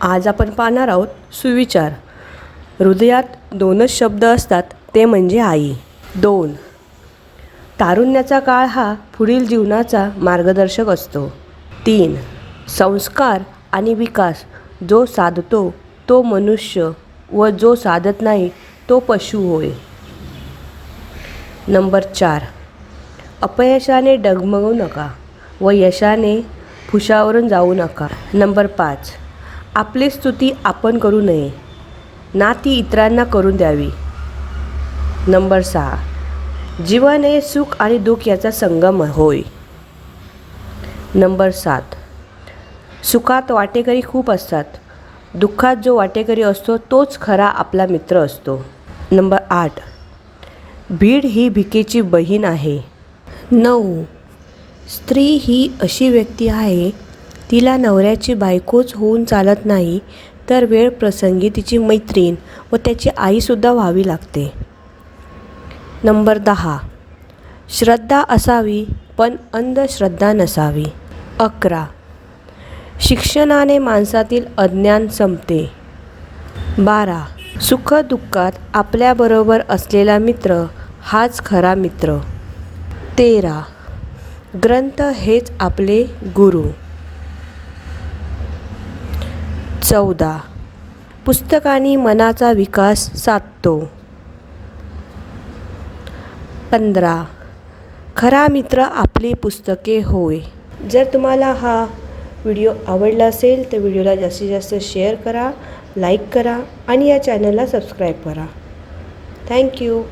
आज आपण पाहणार आहोत सुविचार. हृदयात दोनच शब्द असतात ते म्हणजे आई. दोन. तारुण्याचा काळ हा पुढील जीवनाचा मार्गदर्शक असतो. तीन. संस्कार आणि विकास. जो साधतो तो मनुष्य व जो साधत नाही तो पशु होय. नंबर चार. अपयशाने डगमगू नका व यशाने फुशावरून जाऊ नका. नंबर पाच. आपली स्तुती आपण करू नये. ना ती इतरांना करून द्यावी. नंबर सहा. जीवन हे सुख आणि दुःख याचा संगम होय. नंबर सात. सुखात वाटेकरी खूप असतात. दुःखात जो वाटेकरी असतो तोच खरा आपला मित्र असतो. नंबर आठ. भीड ही भिकेची बहीण आहे. नऊ. स्त्री ही अशी व्यक्ती आहे तिला नवऱ्याची बायकोच होऊन चालत नाही तर वेळ प्रसंगी तिची मैत्रीण व त्याची आईसुद्धा व्हावी लागते. नंबर दहा. श्रद्धा असावी पण अंधश्रद्धा नसावी. अकरा. शिक्षणाने माणसातील अज्ञान संपते. बारा. सुखदुःखात आपल्याबरोबर असलेला मित्र हाच खरा मित्र. तेरा. ग्रंथ हेच आपले गुरु. चौदा. पुस्तकाने मनाचा विकास साधतो. पंधरा. खरा मित्र आपली पुस्तके होय. जर तुम्हाला हा व्हिडिओ आवडला असेल तर व्हिडिओला जास्तीत जास्त शेअर करा लाईक करा आणि या चॅनलला सबस्क्राईब करा. थँक्यू